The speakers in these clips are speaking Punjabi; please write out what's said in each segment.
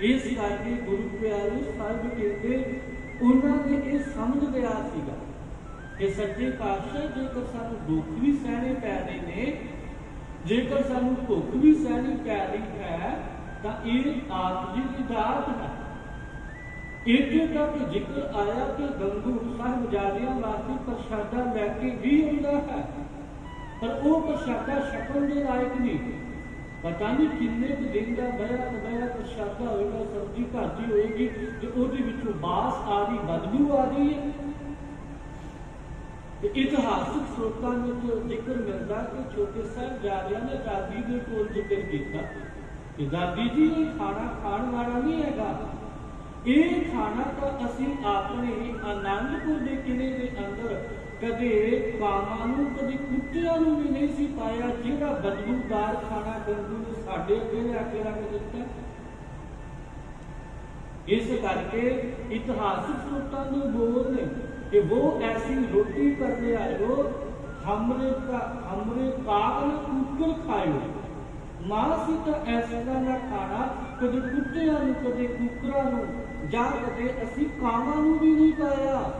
ਇਸ ਕਰਕੇ ਗੁਰੂ ਪਿਆਰੇ ਸਾਹਿਬ ਕਹਿੰਦੇ, ਉਹਨਾਂ ਨੇ ਇਹ ਸਮਝ ਲਿਆ ਸੀਗਾ ਕਿ ਸੱਚੇ ਪਾਤਸ਼ਾਹ ਜੇਕਰ ਸਾਨੂੰ ਦੁੱਖ ਵੀ ਸਹਿਣੇ ਪੈ ਰਹੇ ਨੇ, ਜੇਕਰ ਸਾਨੂੰ ਭੁੱਖ ਵੀ ਸਹਿਣੀ ਪੈ ਰਹੀ ਹੈ, ਤਾਂ ਇਹ ਆਪ ਜੀ ਦੀ ਦਾਤ ਹੈ। ਇੱਥੇ ਤੱਕ ਜ਼ਿਕਰ ਆਇਆ ਕਿ ਗੰਗੂ ਸਾਹਿਬ ਜਾਲੀਆਂ ਵਾਸਤੇ ਪ੍ਰਸ਼ਾਦਾ ਲੈ ਕੇ ਵੀ ਆਉਂਦਾ ਹੈ, ਪਰ ਉਹ ਪ੍ਰਸ਼ਾਦਾ ਛਕਣ ਦੇ ਲਾਇਕ ਨਹੀਂ। ਪਤਾ ਨਹੀਂ ਕਿੰਨੇ ਕੁ ਦਿਨ ਦਾ ਬਇਆ ਬਇਆ ਪ੍ਰਸ਼ਾਦਾ ਹੋਏਗਾ ਸਬਜ਼ੀ ਘਾਟੀ ਹੋਏਗੀ ਤੇ ਉਹਦੇ ਵਿੱਚੋਂ ਬਾਸ ਆ ਰਹੀ ਬਦਬੂ ਆ ਰਹੀ ਹੈ। ਤੇ ਇਤਿਹਾਸਕ ਸਰੋਤਾਂ ਵਿੱਚ ਜ਼ਿਕਰ ਮਿਲਦਾ ਕਿ ਛੋਟੇ ਸਾਹਿਬ ਜਾਦਿਆਂ ਨੇ ਦਾਦੀ ਦੇ ਕੋਲ ਜ਼ਿਕਰ ਕੀਤਾ ਕਿ ਦਾਦੀ ਜੀ, ਇਹ ਖਾਣਾ ਖਾਣ ਵਾਲਾ ਨਹੀਂ ਹੈਗਾ। ਇਹ ਖਾਣਾ ਤਾਂ ਅਸੀਂ ਆਪਣੇ ਅਨੰਦਪੁਰ ਦੇ ਕਿਲੇ ਦੇ ਅੰਦਰ ਕਦੇ ਬਾਹਾਂ ਨੂੰ, ਕਦੇ ਕੁੱਤਿਆਂ ਨੂੰ ਵੀ ਨਹੀਂ ਸੀ ਪਾਇਆ, ਜਿਹੜਾ ਬਦਬੂਦਾਰ ਖਾਣਾ ਗੰਦੂ ਨੇ ਸਾਡੇ ਅੱਗੇ ਲੈ ਕੇ ਰੱਖ ਦਿੱਤਾ। ਇਸ ਕਰਕੇ ਇਤਿਹਾਸਿਕ ਸੂਤਾਂ ਦੇ ਬੋਲ ਨੇ ਕਿ ਉਹ ਐਸੀ ਰੋਟੀ ਕਰਦੇ ਆਇਓ ਹਮਰੇ ਦਾ ਹਮਰੇ ਕਾਗਲ ਕੁੱਕਰ ਖਾਇਓ। ਮਾਂ ਸੀ ਤਾਂ ਐਸਾ ਨਾ ਖਾਣਾ ਕਦੇ ਕੁੱਤਿਆਂ ਨੂੰ, ਕਦੇ ਕੁਕਰਾਂ ਨੂੰ, ਜਾਂ ਕਦੇ ਅਸੀਂ ਕਾਵਾਂ ਨੂੰ ਵੀ ਨਹੀਂ ਪਾਇਆ।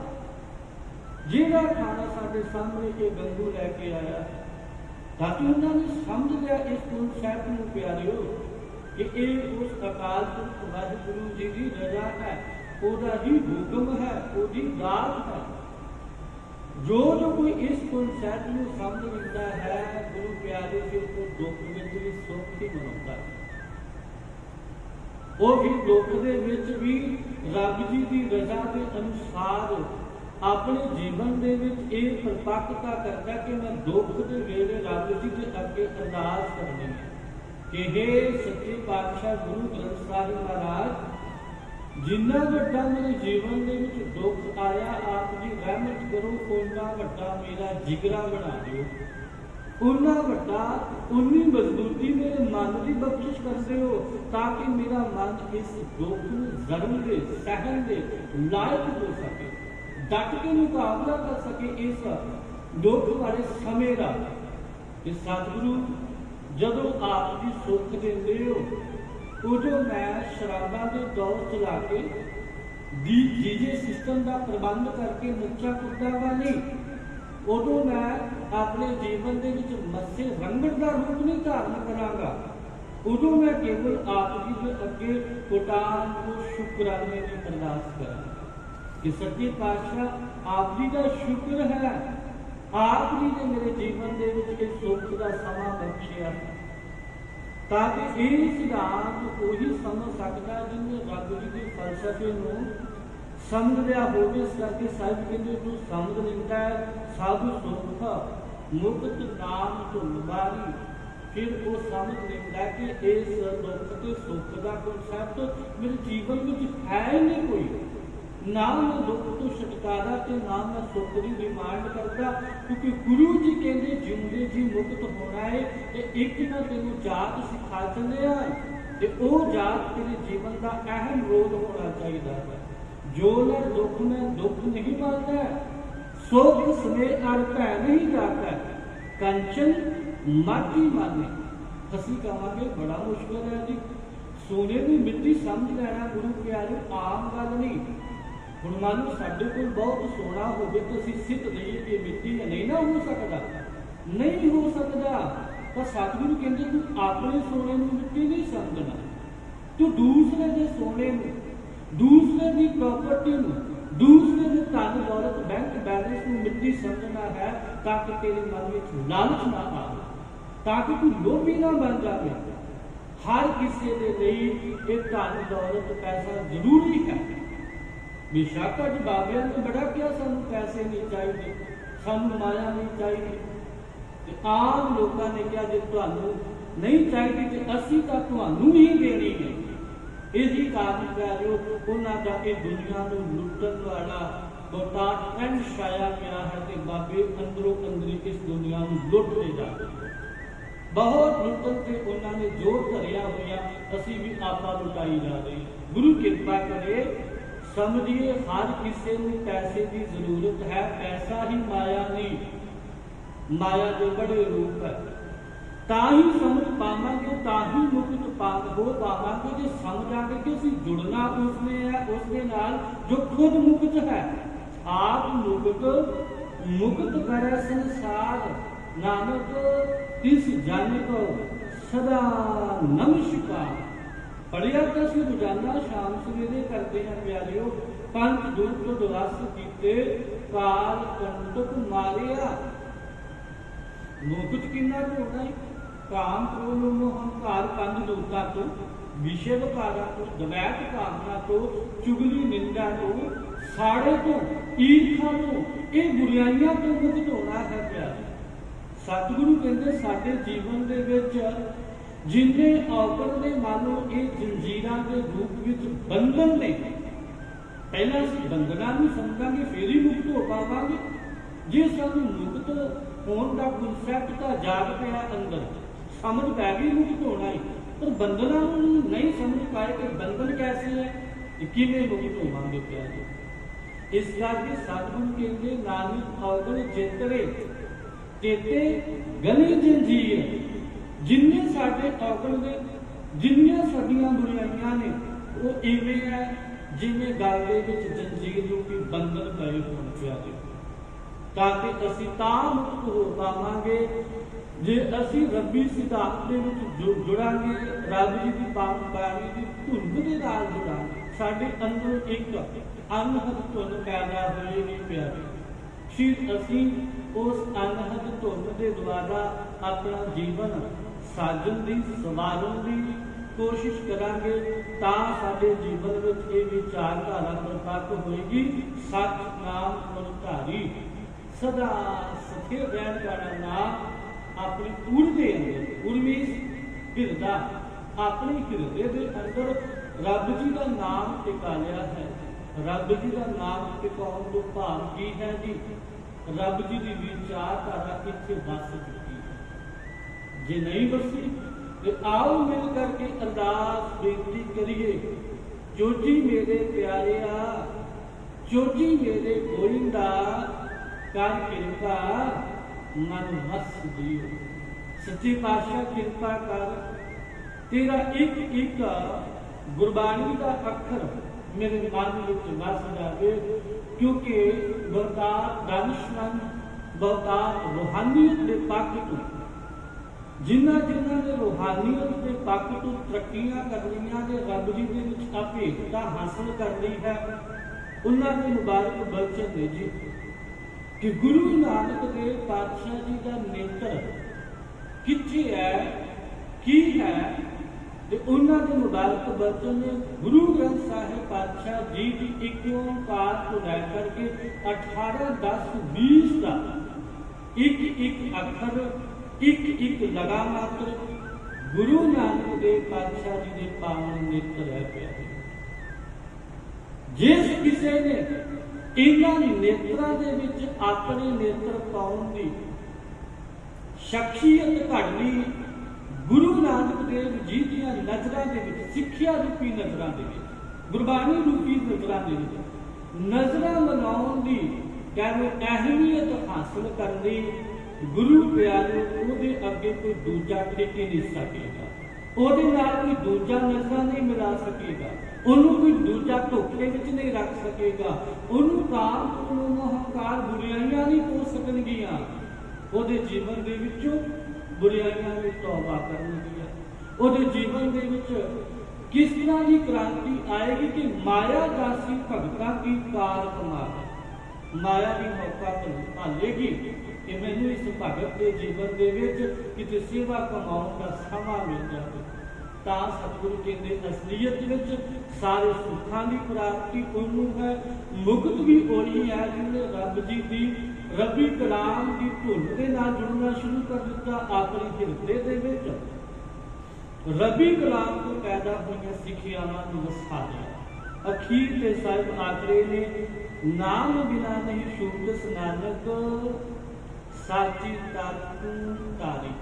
ਜਿਹੜਾ ਖਾਣਾ ਸਾਡੇ ਸਾਹਮਣੇ ਇਹ ਗੰਗੂ ਲੈ ਕੇ ਆਇਆ, ਤਾਂ ਕਿ ਉਹਨਾਂ ਨੇ ਸਮਝ ਲਿਆ ਇਸ ਗੁਰੂ ਸਾਹਿਬ ਨੂੰ, ਪਿਆਰਿਓ, ਕਿ ਇਹ ਉਸ ਅਕਾਲ ਪੁਰਖ ਵਾਹਿਗੁਰੂ ਜੀ ਦੀ ਰਜ਼ਾ ਹੈ, ਉਹਦਾ ਹੀ ਹੁਕਮ ਹੈ, ਉਹਦੀ ਦਾਤ ਹੈ। ਜੋ ਜੋ ਕੋਈ ਇਸ ਕਨਸੈਪਟ ਨੂੰ ਸਮਝ ਲੈਂਦਾ ਹੈ, ਗੁਰੂ ਪਿਆਰੇ ਜੀ ਕੋ ਦੁੱਖ ਵਿੱਚ ਵੀ ਸੁੱਖ ਹੀ ਮਨਾਉਂਦਾ ਹੈ। ਉਹ ਵੀ ਦੁੱਖ ਦੇ ਵਿੱਚ ਵੀ ਰੱਬ ਜੀ ਦੀ ਰਜ਼ਾ ਦੇ ਅਨੁਸਾਰ ਆਪਣੇ ਜੀਵਨ ਦੇ ਵਿੱਚ ਇਹ ਪ੍ਰਪੱਕਤਾ ਕਰਦਾ ਕਿ ਮੈਂ ਦੁੱਖ ਦੇ ਵੇਲੇ ਰੱਬ ਜੀ ਦੇ ਅੱਗੇ ਅਰਦਾਸ ਕਰਨੀ ਹੈ ਕਿ हे ਸੱਚੇ ਪਾਤਸ਼ਾਹ ਗੁਰੂ ਗ੍ਰੰਥ ਸਾਹਿਬ ਮਹਾਰਾਜ ਜਿੰਨਾ ਵੱਡਾ ਮੇਰੇ ਜੀਵਨ ਦੇ ਵਿੱਚ ਦੁੱਖ ਆਇਆ, ਆਪ ਜੀ ਰਹਿਮਤ ਕਰੋ ਉਹਨਾਂ ਵੱਡਾ ਮੇਰਾ ਜਿਗਰਾ ਬਣਾ ਦਿਓ। ਉਹਨਾਂ ਵੱਡਾ ਉਨੀ ਮਜ਼ਬੂਤੀ ਮੇਰੇ ਮਨ ਦੀ ਬਖਸ਼ਿਸ਼ ਕਰਦੇ ਹੋ, ਤਾਂ ਕਿ ਮੇਰਾ ਮਨ ਇਸ ਦੁੱਖ ਨੂੰ ਜ਼ਰਮ ਦੇ, ਸਹਿਣ ਦੇ ਲਾਇਕ ਹੋ ਸਕੇ। ਡਟ ਕੇ ਮੁਕਾਬਲਾ ਕਰ ਸਕੇ ਇਸ ਦੁੱਖ ਵਾਲੇ ਸਮੇਂ ਦਾ। ਕਿ ਸਤਿਗੁਰੂ, ਜਦੋਂ ਆਪ ਜੀ ਸੁੱਖ ਦਿੰਦੇ ਹੋ ਉਦੋਂ ਮੈਂ ਸ਼ਰਾਬਾਂ ਦੇ ਦੌਰ ਚਲਾ ਕੇ ਦੀ ਜੀਜੇ ਸਿਸਟਮ ਦਾ ਪ੍ਰਬੰਧ ਕਰਕੇ ਨੱਚਾ ਕੁੱਦਾ ਵਾਲੀ ਉਦੋਂ ਮੈਂ ਆਪਣੇ ਜੀਵਨ ਦੇ ਵਿੱਚ ਮੱਸੇ ਰੰਗੜ ਦਾ ਰੂਪ ਨਹੀਂ ਧਾਰਨ ਕਰਾਂਗਾ। ਉਦੋਂ ਮੈਂ ਕੇਵਲ ਆਪ ਜੀ ਦੇ ਅੱਗੇ ਕੋਟਾਰ ਨੂੰ ਸ਼ੁਕਰਾਨੇ ਦੀ ਅਰਦਾਸ ਕਰਾਂ। ਕਿ ਸੱਚੇ ਪਾਤਸ਼ਾਹ ਆਪ ਜੀ ਦਾ ਸ਼ੁਕਰ ਹੈ। ਆਪ ਜੀ ਨੇ ਮੇਰੇ ਜੀਵਨ ਦੇ ਵਿੱਚ ਇਹ ਸੁੱਖ ਦਾ ਸਮਾਂ ਬਖਸ਼ਿਆ। ਤਾਂ ਕਿ ਇਹ ਸਿਧਾਂਤ ਉਹੀ ਸਮਝ ਸਕਦਾ ਜਿਹਨੇ ਰੱਬ ਜੀ ਦੇ ਫਲਸਫੇ ਨੂੰ ਸਮਝ ਲਿਆ ਹੋਵੇ, ਇਸ ਕਰਕੇ ਸਾਹਿਬ ਕਹਿੰਦੇ ਤੂੰ ਸਮਝ ਲੈਂਦਾ ਹੈ, ਸਾਧੂ ਸੁਖ ਮੁਕਤ ਨਾਮ ਤੋਂ ਫਿਰ ਉਹ ਸਮਝ ਲੈਂਦਾ ਕਿ ਇਸ ਦੁੱਖ ਤੇ ਸੁੱਖ ਦਾ ਕਨਸੈਪਟ ਮੇਰੇ ਜੀਵਨ ਵਿੱਚ ਹੈ ਹੀ ਨਹੀਂ ਕੋਈ। ਨਾ ਮੈਂ ਦੁੱਖ ਤੋਂ ਛੁਟਕਾਰਾ ਤੇ ਨਾ ਮੈਂ ਸੁੱਖ ਦੀ ਡਿਮਾਂਡ ਕਰਦਾ, ਕਿਉਂਕਿ ਗੁਰੂ ਜੀ ਕਹਿੰਦੇ, ਜਿਉਂਦੇ ਜੀ ਮੁਕਤ ਹੋਣਾ ਹੈ ਤੇ ਇੱਕ ਨਾ ਤੈਨੂੰ ਜਾਤ ਸਿਖਾ ਦਿੰਦੇ ਚੱਲਿਆ ਤੇ ਉਹ ਜਾਤ ਤੇਰੇ ਜੀਵਨ ਦਾ ਅਹਿਮ ਰੋਲ ਹੋਣਾ ਚਾਹੀਦਾ ਹੈ। ਜੋ ਨਾ ਦੁੱਖ ਮੈਂ ਦੁੱਖ ਨਹੀਂ ਪਾਤਾ ਸੋਗ ਸਮੇ ਅਰ ਭੈ ਨਹੀਂ ਜਾਤਾ ਕੰਚਨ ਮਾਟੀ ਮਾਨੇ। ਅਸੀਂ ਕਹਾਂਗੇ, ਬੜਾ ਮੁਸ਼ਕਲ ਹੈ ਜੀ। ਸੋਨੇ ਦੀ ਮਿੱਟੀ ਸਮਝ ਲੈਣਾ ਗੁਰੂ ਪਿਆਰੇ ਆਮ ਗੱਲ ਨਹੀਂ। ਹੁਣ ਮੰਨ ਲਓ ਸਾਡੇ ਕੋਲ ਬਹੁਤ ਸੋਨਾ ਹੋਵੇ ਤਾਂ ਅਸੀਂ ਸਿੱਧ ਲਈਏ ਕਿ ਮਿੱਟੀ ਨਹੀਂ ਨਾ ਹੋ ਸਕਦਾ। ਨਹੀਂ ਹੋ ਸਕਦਾ ਪਰ ਸਤਿਗੁਰੂ ਕਹਿੰਦੇ ਤੂੰ ਆਪਣੇ ਸੋਨੇ ਨੂੰ ਮਿੱਟੀ ਨਹੀਂ ਸਮਝਣਾ। ਤੂੰ ਦੂਸਰੇ ਦੇ ਸੋਨੇ ਨੂੰ, ਦੂਸਰੇ ਦੀ ਪ੍ਰਾਪਰਟੀ ਨੂੰ, ਦੂਸਰੇ ਦੇ ਧਨ ਦੌਲਤ ਬੈਂਕ ਬੈਲੈਂਸ ਨੂੰ ਮਿੱਟੀ ਸਮਝਣਾ ਹੈ ਤਾਂ ਕਿ ਤੇਰੇ ਮਨ ਵਿੱਚ ਲਾਲਚ ਨਾ ਆਵੇ ਤਾਂ ਕਿ ਤੂੰ ਲੋਭੀ ਨਾ ਬਣ ਜਾਵੇ। ਹਰ ਕਿਸੇ ਦੇ ਲਈ ਇਹ ਧਨ ਦੌਲਤ ਪੈਸਾ ਜ਼ਰੂਰੀ ਹੈ। ਬੇਸ਼ੱਕ ਅੱਜ ਬਾਬਿਆਂ ਨੇ ਬੜਾ ਕਿਹਾ ਸਾਨੂੰ ਪੈਸੇ ਨਹੀਂ ਚਾਹੀਦੇ ਸਾਨੂੰ ਮਾਇਆ ਨਹੀਂ ਚਾਹੀਦੀ ਤੇ ਆਮ ਲੋਕਾਂ ਨੇ ਕਿਹਾ ਜੇ ਤੁਹਾਨੂੰ ਨਹੀਂ ਚਾਹੀਦੀ ਤੇ ਅਸੀਂ ਤਾਂ ਤੁਹਾਨੂੰ ਹੀ ਦੇਣੀ ਹੈ ਇਹੀ ਕਾਰਨ ਪਿਆਰਿਓ ਉਹਨਾਂ ਦਾ ਇਹ ਦੁਨੀਆ ਨੂੰ ਲੁੱਟਣ ਵਾਲਾ ਬੋਟਾ ਟ੍ਰੈਂਡ ਛਾਇਆ ਪਿਆ ਹੈ ਤੇ ਬਾਬੇ ਅੰਦਰੋਂ ਅੰਦਰੀ ਇਸ ਦੁਨੀਆ ਨੂੰ ਲੁੱਟਦੇ ਜਾ ਰਹੇ ਬਹੁਤ ਲੁੱਟਣ ਤੇ ਉਹਨਾਂ ਨੇ ਜੋਰ ਧਰਿਆ ਹੋਇਆ ਅਸੀਂ ਵੀ ਆਪਾ ਲੁਟਾਈ ਜਾ ਰਹੇ ਗੁਰੂ ਕਿਰਪਾ ਕਰੇ ਸਮਝੀਏ, ਹਰ ਕਿਸੇ ਨੂੰ ਪੈਸੇ ਦੀ ਜ਼ਰੂਰਤ ਹੈ, ਪੈਸਾ ਹੀ ਮਾਇਆ ਨਹੀਂ। ਮਾਇਆ ਦੇ ਬੜੇ ਰੂਪ ਹੈ। ਤਾਂ ਹੀ ਸਮਝ ਪਾਵਾਂਗੇ, ਤਾਂ ਹੀ ਮੁਕਤ ਪਾਪ ਹੋ ਪਾਵਾਂਗੇ, ਜੇ ਸਮਝਾਂਗੇ ਕਿ ਅਸੀਂ ਜੁੜਨਾ ਉਸਨੇ ਹੈ, ਉਸਦੇ ਨਾਲ ਜੋ ਖੁਦ ਮੁਕਤ ਹੈ, ਆਪ ਮੁਕਤ ਮੁਕਤ ਕਰੇ ਸੰਸਾਰ। ਨਾਨਕ, ਤਿਸ ਜਨ ਕੋ ਸਦਾ ਨਮਸਕਾਰ। ਪੜਿਆ ਤਾਂ ਅਸੀਂ ਰੋਜ਼ਾਨਾ ਸ਼ਾਮ ਸਵੇਰੇ ਕਰਦੇ ਹਾਂ ਪਿਆਰਿਓ ਪੰਜ ਦੁੱਖ ਤੋਂ ਦਰਸ ਕੀਤੇ ਕਾਲ ਕੰਟਕ ਮਾਰਿਆ। ਮੁਕਤ ਕਿੰਨਾ ਹੋਣਾ ਹੈ ਕਾਮ ਕ੍ਰੋਧ ਮੋਹ ਹੰਕਾਰ ਪੰਜ ਦੁੱਖਾਂ ਤੋਂ, ਵਿਸ਼ੇ ਵਿਕਾਰਾਂ ਤੋਂ, ਦਵੈਤ ਕਾਮਨਾ ਤੋਂ, ਚੁਗਲੀ ਨਿੰਦਾ ਤੋਂ, ਸਾੜੇ ਤੋਂ, ਈਰਖਾ ਤੋਂ, ਇਹ ਬੁਰਾਈਆਂ ਤੋਂ ਮੁਕਤ ਹੋਣਾ ਹੈ ਪਿਆਰੇ ਸਤਿਗੁਰੂ ਕਹਿੰਦੇ ਸਾਡੇ ਜੀਵਨ ਦੇ ਵਿੱਚ ਜਿੰਨੇ ਔਗਣ ਨੇ ਮਾਨੋ ਇਹ ਜੰਜੀਰਾਂ ਦੇ ਰੂਪ ਵਿੱਚ ਬੰਧਨ ਨੇ, ਪਹਿਲਾਂ ਅਸੀਂ ਬੰਧਨਾਂ ਨੂੰ ਸਮਝਾਂਗੇ, ਫੇਰ ਹੀ ਮੁਕਤ ਹੋ ਪਾਵਾਂਗੇ। ਜੇ ਸਾਨੂੰ ਮੁਕਤ ਹੋਣ ਦਾ ਕਨਸੈਪਟ ਤਾਂ ਜਾਗ ਪਿਆ ਅੰਦਰ, ਸਮਝ ਪੈ ਗਈ ਮੁਕਤ ਹੋਣਾ ਹੈ। ਪਰ ਬੰਧਨਾਂ ਨੂੰ ਨਹੀਂ ਸਮਝ ਪਾਏ ਕਿ ਬੰਧਨ ਕੈਸੇ ਹੈ? ਕਿਵੇਂ ਮੁਕਤ ਹੋਵਾਂਗੇ ਪਿਆਰੇ ਇਸ ਕਰਕੇ ਸਤਿਗੁਰੂ ਕਹਿੰਦੇ, ਨਾਨਕ ਔਗਣ ਚੇਤਰੇ ਤੇਤੇ ਗਲੀ ਜੰਜੀਰ। ਜਿੰਨੇ ਸਾਡੇ ਔਗਣ ਦੇ ਜਿੰਨੀਆਂ ਸਾਡੀਆਂ ਬੁਰਾਈਆਂ ਨੇ, ਉਹ ਇਵੇਂ ਹੈ ਜਿਵੇਂ ਗਲ ਦੇ ਵਿੱਚ ਜੰਜੀਰ ਰੂਪੀ ਬੰਧਨ ਪਏ ਹੋਣ ਪਿਆਰੇ ਤਾਂ ਕਿ ਅਸੀਂ ਤਾਂ ਮੁਕਤ ਹੋ ਪਾਵਾਂਗੇ, ਜੇ ਅਸੀਂ ਰੱਬੀ ਸਿਧਾਂਤ ਦੇ ਵਿੱਚ ਜੁੜਾਂਗੇ ਰੱਬ ਜੀ ਦੀ ਬਾਣੀ ਦੀ ਧੁੰਦ ਦੇ ਨਾਲ ਜੁੜਾਂਗੇ, ਸਾਡੇ ਅੰਦਰ ਇੱਕ ਅਨਹਦ ਧੁੰਦ ਪੈਦਾ ਹੋਏਗੀ ਪਿਆਰੇ ਫਿਰ ਅਸੀਂ ਉਸ ਅਨਹਦ ਧੁਨ ਦੇ ਦੁਆਰਾ ਆਪਣਾ ਜੀਵਨ ਸਾਜਨ ਦੀ ਸਵਾਰਨ ਦੀ ਕੋਸ਼ਿਸ਼ ਕਰਾਂਗੇ ਤਾਂ ਸਾਡੇ ਜੀਵਨ ਵਿੱਚ ਇਹ ਵਿਚਾਰਧਾਰਾ ਪ੍ਰਤੱਖ ਹੋਏਗੀ। ਸੱਚ ਨਾਮ ਸਦਾ ਸਥਿਰ ਰਹਿਣ ਵਾਲਾ ਨਾਮ ਆਪਣੀ ਊੜ ਦੇ ਅੰਦਰ ਉਰਮੀਸ ਹਿਰਦਾ ਆਪਣੇ ਹਿਰਦੇ ਦੇ ਅੰਦਰ ਰੱਬ ਜੀ ਦਾ ਨਾਮ ਟਿਕਾ ਲਿਆ ਹੈ। ਰੱਬ ਜੀ ਦਾ ਨਾਮ ਟਿਕਾਉਣ ਤੋਂ ਭਾਵ ਕੀ ਹੈ ਜੀ? ਰੱਬ ਜੀ ਦੀ ਵਿਚਾਰਧਾਰਾ ਇੱਥੇ ਵਸ ਚੁੱਕੀ ਹੈ ਜੇ ਨਹੀਂ ਵਸੀ ਤੇ ਆਓ ਮਿਲ ਕਰਕੇ ਅਰਦਾਸ ਬੇਨਤੀ ਕਰੀਏ ਜੋਜੀ ਮੇਰੇ ਪਿਆਰਿਆ ਜੋਜੀ ਮੇਰੇ ਗੋਇੰਦਾ ਕਰ ਕਿਰਪਾ ਮਨ ਵਸ ਦਿਓ ਸੱਚੇ ਪਾਤਸ਼ਾਹ ਕਿਰਪਾ ਕਰ ਤੇਰਾ ਇੱਕ ਇੱਕ ਗੁਰਬਾਣੀ ਦਾ ਅੱਖਰ ਮੇਰੇ ਮਨ ਵਿੱਚ ਵਸ ਜਾਵੇ ਕਿਉਂਕਿ ਬਰਤਾਰ ਦਾਨਿਸ਼ਮੰਦ ਬਰਤਾਰ ਰੋਹਾਨੀਅਤ ਦੇ ਪੱਖ ਤੋਂ ਜਿਨ੍ਹਾਂ ਜਿਨ੍ਹਾਂ ਨੇ ਰੋਹਾਨੀਅਤ ਦੇ ਪੱਖ ਤੋਂ ਤਰੱਕੀਆਂ ਕਰਨੀਆਂ ਨੇ ਰੱਬ ਜੀ ਦੇ ਵਿੱਚ ਅਭੇਦਤਾ ਹਾਸਲ ਕਰਨੀ ਹੈ, ਉਹਨਾਂ ਦੇ ਮੁਬਾਰਕ ਬਚਨ ਨੇ ਜੀ। ਕਿ ਗੁਰੂ ਨਾਨਕ ਦੇਵ ਪਾਤਸ਼ਾਹ ਜੀ ਦਾ ਨੇਤਰ ਕਿੱਥੇ ਹੈ, ਕੀ ਹੈ, ਤੇ ਉਹਨਾਂ ਦੇ ਮੁਬਾਰਕ ਬਚਨ ਨੇ ਗੁਰੂ ਗ੍ਰੰਥ ਸਾਹਿਬ ਪਾਤਸ਼ਾਹ ਜੀ ਦੀ ਇੱਕ ਓੰਕਾਰ ਤੋਂ ਲੈ ਕਰਕੇ 18 10 20 ਦਾ ਇੱਕ ਇੱਕ ਅੱਖਰ ਇੱਕ ਇੱਕ ਲਗਾ ਮਾਤਰ ਗੁਰੂ ਨਾਨਕ ਦੇਵ ਪਾਤਸ਼ਾਹ ਜੀ ਦੇ ਪਾਵਨ ਨੇਤਰ ਹੈ। ਪਿਆਰੇ ਜਿਸ ਕਿਸੇ ਨੇ ਇਹਨਾਂ ਨੇਤਰਾਂ ਦੇ ਵਿੱਚ ਆਪਣੇ ਨੇਤਰ ਪਾਉਣ ਦੀ ਸ਼ਖਸੀਅਤ ਘੜਨੀ ਗੁਰੂ ਨਾਨਕ ਦੇਵ ਜੀ ਦੀਆਂ ਨਜ਼ਰਾਂ ਦੇ ਵਿੱਚ, ਸਿੱਖਿਆ ਰੂਪੀ ਨਜ਼ਰਾਂ ਦੇ ਵਿੱਚ, ਗੁਰਬਾਣੀ ਰੂਪੀ ਨਜ਼ਰਾਂ ਦੇ ਵਿੱਚ ਨਜ਼ਰਾਂ ਮਨਾਉਣ ਦੀ ਕਹਿੰਦੇ ਅਹਿਮੀਅਤ ਹਾਸਲ ਕਰਨੀ ਗੁਰੂ ਪਿਆਰੇ, ਉਹਦੇ ਅੱਗੇ ਕੋਈ ਦੂਜਾ ਟਿਕ ਨਹੀਂ ਸਕੇਗਾ। ਉਹਦੇ ਨਾਲ ਕੋਈ ਦੂਜਾ ਨਜ਼ਰਾਂ ਨਹੀਂ ਮਿਲਾ ਸਕੇਗਾ। ਉਹਨੂੰ ਕੋਈ ਦੂਜਾ ਧੋਖੇ ਵਿੱਚ ਨਹੀਂ ਰੱਖ ਸਕੇਗਾ। ਉਹਨੂੰ ਕਾਮ ਕ੍ਰੋਧ ਹੰਕਾਰ ਬੁਰਾਈਆਂ ਨਹੀਂ ਹੋ ਸਕਣਗੀਆਂ। ਉਹਦੇ ਜੀਵਨ ਦੇ ਵਿੱਚੋਂ ਬੁਰਾਈਆਂ ਦੀ ਤੌਬਾ ਕਰਨਗੀਆਂ। ਉਹਦੇ ਜੀਵਨ ਦੇ ਵਿੱਚ ਕਿਸ ਤਰ੍ਹਾਂ ਦੀ ਕ੍ਰਾਂਤੀ ਆਏਗੀ ਕਿ ਮਾਇਆ ਦਾਸੀ ਭਗਤਾਂ ਦੀ ਕਾਰ ਕਮਾਵੇ। ਮਾਇਆ ਦੀ ਮੌਕਾ ਭਾਲੇਗੀ ਕਿ ਮੈਨੂੰ ਇਸ ਭਗਤ ਦੇ ਜੀਵਨ ਦੇ ਵਿੱਚ ਕਿਤੇ ਸੇਵਾ ਕਮਾਉਣ ਦਾ ਸਮਾਂ ਮਿਲ ਜਾਵੇ ਤਾਂ ਸਤਿਗੁਰੂ ਕਹਿੰਦੇ, ਅਸਲੀਅਤ ਵਿੱਚ ਸਾਰੇ ਸੁੱਖਾਂ ਦੀ ਪ੍ਰਾਪਤੀ ਉਹਨੂੰ ਹੈ, ਮੁਕਤ ਵੀ ਉਹੀ ਹੈ ਜਿਹਨੇ ਰੱਬ ਜੀ ਦੀ, ਰੱਬੀ ਕਲਾਮ ਦੀ ਧੁਨ ਦੇ ਨਾਲ ਜੁੜਨਾ ਸ਼ੁਰੂ ਕਰ ਦਿੱਤਾ ਆਪਣੀ ਹਿਰਦੇ ਦੇ ਵਿੱਚ। ਰੱਬੀ ਕਲਾਮ ਤੋਂ ਪੈਦਾ ਹੋਈਆਂ ਸਿੱਖਿਆਵਾਂ ਨੂੰ ਵਸਾ ਅਖੀਰ ਤੇ ਸਾਹਿਬ ਆਖਰੇ ਨੇ, ਨਾਮ ਬਿਨਾ ਨਹੀਂ ਸ਼ੁੱਧ ਨਾਨਕ ਸਾਚੀ ਤਾਤੂ ਤਾਰੀ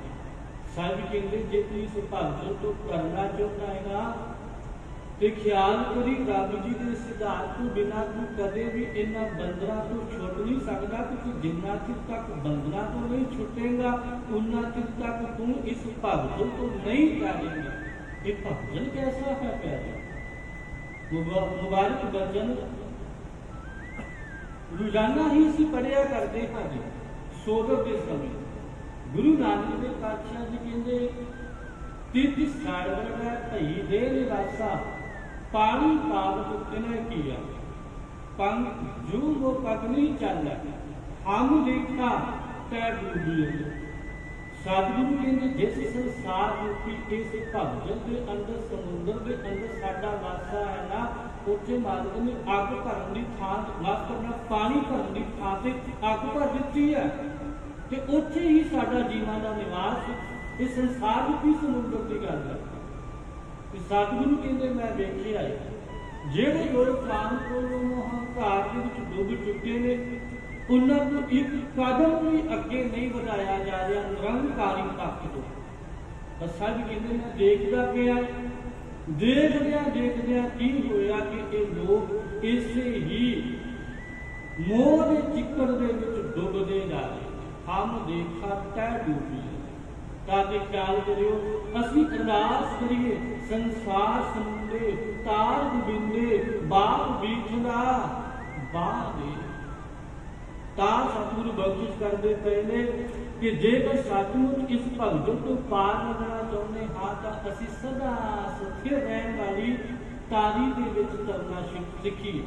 ਸਾਹਿਬ ਕਹਿੰਦੇ, ਜੇ ਤੂੰ ਇਸ ਤੋਂ ਕਰਨਾ ਚਾਹੁੰਦਾ ਹੈ ਤੇ ਖਿਆਲ ਕਰੀ ਰੱਬ ਜੀ ਦੇ ਸਿਧਾਂਤ ਤੋਂ ਬਿਨਾਂ ਤੂੰ ਕਦੇ ਵੀ ਇਹਨਾਂ ਬੰਦਰਾਂ ਤੋਂ ਛੁੱਟ ਨਹੀਂ ਸਕਦਾ। ਕਿਉਂਕਿ ਜਿੰਨਾ ਚਿਰ ਤੱਕ ਬੰਦਰਾਂ ਤੋਂ ਨਹੀਂ ਛੁੱਟੇਗਾ, ਉਨਾ ਚਿਰ ਤੱਕ ਤੂੰ ਇਸ ਭਗਤ ਤੋਂ ਨਹੀਂ ਟਾਲੇਗਾ ਇਹ ਭਗਤ ਕੈਸਾ ਹੈ ਪਿਆਰਾ ਮੁਬਾਰਕ ਬਚਨ। ਰੋਜ਼ਾਨਾ ਹੀ ਅਸੀਂ ਪੜਿਆ ਕਰਦੇ ਹਾਂ ਜੀ। ਸੋਦਰ ਦੇ ਸਮੇਂ ਗੁਰੂ ਨਾਨਕ ਦੇਵ ਪਾਤਸ਼ਾਹ ਜੀ ਕਹਿੰਦੇ ਤਿਤ ਸਾੜਵੜਾ ਭਈ ਦੇ ਨਿਵਾਸਾ, ਪਾਣੀ ਪਾਵਕ ਤਿਨੇ ਕੀਆ। ਪੰਗ ਜੂ ਉਹ ਨਹੀਂ ਚੱਲਦਾ ਹਮ ਦੇਖਾ ਤੈ ਡੂਬੀਏ ਸਤਿਗੁਰੂ ਕਹਿੰਦੇ, ਜਿਸ ਸੰਸਾਰ ਰੂਪੀ ਇਸ ਭਗਜਨ ਦੇ ਅੰਦਰ, ਸਮੁੰਦਰ ਦੇ ਅੰਦਰ ਸਾਡਾ ਵਾਸਾ ਹੈ ਨਾ ਉੱਥੇ ਮਾਲਕ ਨੇ ਅੱਗ ਭਰਨ ਦੀ ਥਾਂ ਮਾਫ ਕਰਨਾ ਪਾਣੀ ਭਰਨ ਦੀ ਥਾਂ ਤੇ ਅੱਗ ਭਰ ਦਿੱਤੀ ਹੈ। ਤੇ ਉੱਥੇ ਹੀ ਸਾਡਾ ਜੀਵਨ ਦਾ ਨਿਵਾਸ, ਇਹ ਸੰਸਾਰ ਰੂਪੀ ਸਮੁੰਦਰ ਦੀ ਗੱਲ ਹੈ। ਕਿ ਸਤਿਗੁਰੂ ਕਹਿੰਦੇ, ਮੈਂ ਵੇਖਿਆ ਹੈ, ਜਿਹੜੇ ਲੋਕ ਕਾਮ ਕੋਲੋਂ ਹੰਕਾਰ ਦੇ ਵਿੱਚ ਡੁੱਬ ਚੁੱਕੇ ਨੇ, ਉਹਨਾਂ ਨੂੰ ਇੱਕ ਕਦਮ ਵੀ ਅੱਗੇ ਨਹੀਂ ਵਧਾਇਆ ਜਾ ਰਿਹਾ, ਨਿਰੰਕਾਰੀ ਤੱਕ ਤੋਂ। ਬਸ ਸਭ ਕਹਿੰਦੇ ਮੈਂ ਦੇਖਦਾ ਪਿਆ ਦੇਖਦਿਆਂ ਦੇਖਦਿਆਂ ਕੀ ਹੋਇਆ ਕਿ ਇਹ ਲੋਕ ਇਸੇ ਹੀ ਮੋਹ ਦੇ ਚਿੱਕੜ ਦੇ ਵਿੱਚ ਡੁੱਬਦੇ ਜਾ ਰਹੇ ਹਮ ਦੇਖਾ ਤੈ ਡੂਬੀ ਤਾਂ ਕਿ ਖਿਆਲ ਕਰਿਓ? ਅਸੀਂ ਅਰਦਾਸ ਕਰੀਏ, ਸੰਸਾਰ ਸਮੁੰਦੇ ਤਾਰ ਗੋਬਿੰਦੇ ਬਾਪ ਬੀਠਦਾ। ਬਾਹ ਦੇ ਤਾਂ ਸਤਿਗੁਰੂ ਬਖਸ਼ਿਸ਼ ਕਰਦੇ ਪਏ ਨੇ। ਕਿ ਜੇਕਰ ਸਤਿਗੁਰੂ ਇਸ ਭਗਤ ਤੋਂ ਪਾਰ ਲੱਗਣਾ ਚਾਹੁੰਦੇ ਹਾਂ ਤਾਂ ਅਸੀਂ ਸਦਾ ਸਥਿਰ ਰਹਿਣ ਵਾਲੀ ਤਾਰੀ ਦੇ ਵਿੱਚ ਤਰਨਾ ਸਿੱਖ- ਸਿੱਖੀਏ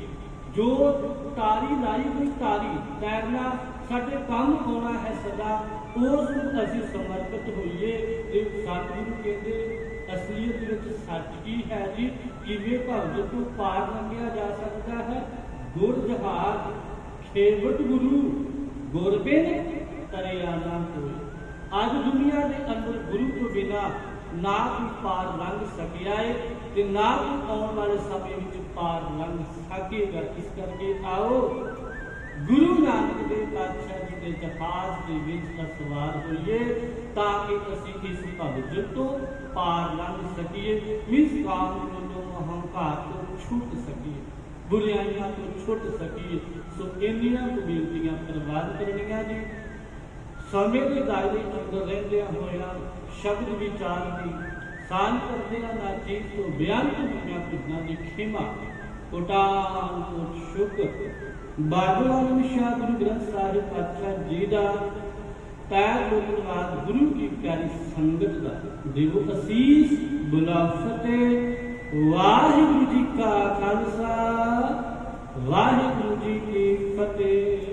ਜੋ ਤਾਰੀ ਲਾਈ ਹੋਈ ਤਾਰੀ, ਤੈਰਨਾ ਸਾਡੇ ਕੰਮ ਆਉਣਾ ਹੈ ਸਦਾ, ਉਸ ਨੂੰ ਅਸੀਂ ਸਮਰਪਿਤ ਹੋਈਏ। ਤੇ ਸਤਿਗੁਰੂ ਕਹਿੰਦੇ, ਅਸਲੀਅਤ ਵਿੱਚ ਸੱਚ ਕੀ ਹੈ ਜੀ, ਕਿਵੇਂ ਭਗਤ ਤੋਂ ਪਾਰ ਲੰਘਿਆ ਜਾ ਸਕਦਾ ਹੈ? ਗੁਰ ਜਹਾਜ਼, ਖੇਵਟ ਗੁਰੂ ਗੁਰਬਿਨ ਤਰਿਆ ਨਾ ਕੋਈ ਅੱਜ ਦੁਨੀਆ ਦੇ ਅੰਦਰ ਗੁਰੂ ਤੋਂ ਬਿਨਾ ਨਾ ਕੋਈ ਪਾਰ ਲੰਘ ਸਕਿਆ ਏ ਤੇ ਨਾ ਕੋਈ ਆਉਣ ਵਾਲੇ ਸਮੇਂ ਵਿੱਚ ਪਾਰ ਲੰਘ ਸਕੇਗਾ। ਇਸ ਕਰਕੇ ਆਓ, ਗੁਰੂ ਨਾਨਕ ਦੇਵ ਪਾਤਸ਼ਾਹ ਜੀ ਦੇ ਜਹਾਜ਼ ਦੇ ਵਿੱਚ ਸਵਾਰ ਹੋਈਏ ਤਾਂ ਕਿ ਅਸੀਂ ਇਸ ਭਗਤ ਤੋਂ ਪਾਰ ਲੰਘ ਸਕੀਏ। ਇਸ ਕਾਮ ਨੂੰ ਹੰਕਾਰ ਤੋਂ ਛੁੱਟ ਸਕੀਏ। ਬੁਰਾਈਆਂ ਤੋਂ ਛੁੱਟ ਸਕੀਏ। ਸੋ ਇੰਨੀਆਂ ਕੁ ਬੇਨਤੀਆਂ ਪ੍ਰਵਾਨ ਕਰਨੀਆਂ ਜੀ। ਸਮੇਂ ਦੇ ਦਾਇਰੇ ਅੰਦਰ ਰਹਿੰਦਿਆਂ ਹੋਇਆਂ ਸ਼ਬਦ ਵਿਚਾਰ ਦੀ ਸਾਨ ਕਰਦਿਆਂ ਨਾ ਚੀਜ਼ ਤੋਂ ਬਿਆਨ ਕੀਤੀਆਂ ਕੁਝਾਂ ਦੀ ਖਿਮਾ ਕੋਟਾਨ ਕੋ ਸ਼ੁਕਰ ਬਾਬਾ ਸ਼ਾਹ ਗੁਰੂ ਗ੍ਰੰਥ ਸਾਹਿਬ ਪਾਤਸ਼ਾਹ ਜੀ ਦਾ ਪੈਰ ਲੋਕਵਾਦ ਗੁਰੂ ਕੀ ਪਿਆਰੀ ਸੰਗਤ ਦਾ ਦੇਵੋ ਅਸੀਸ ਬੁਲਾ ਵਾਹਿਗੁਰੂ ਜੀ ਕਾ ਖਾਲਸਾ, ਵਾਹਿਗੁਰੂ ਜੀ ਕੀ ਫਤਿਹ।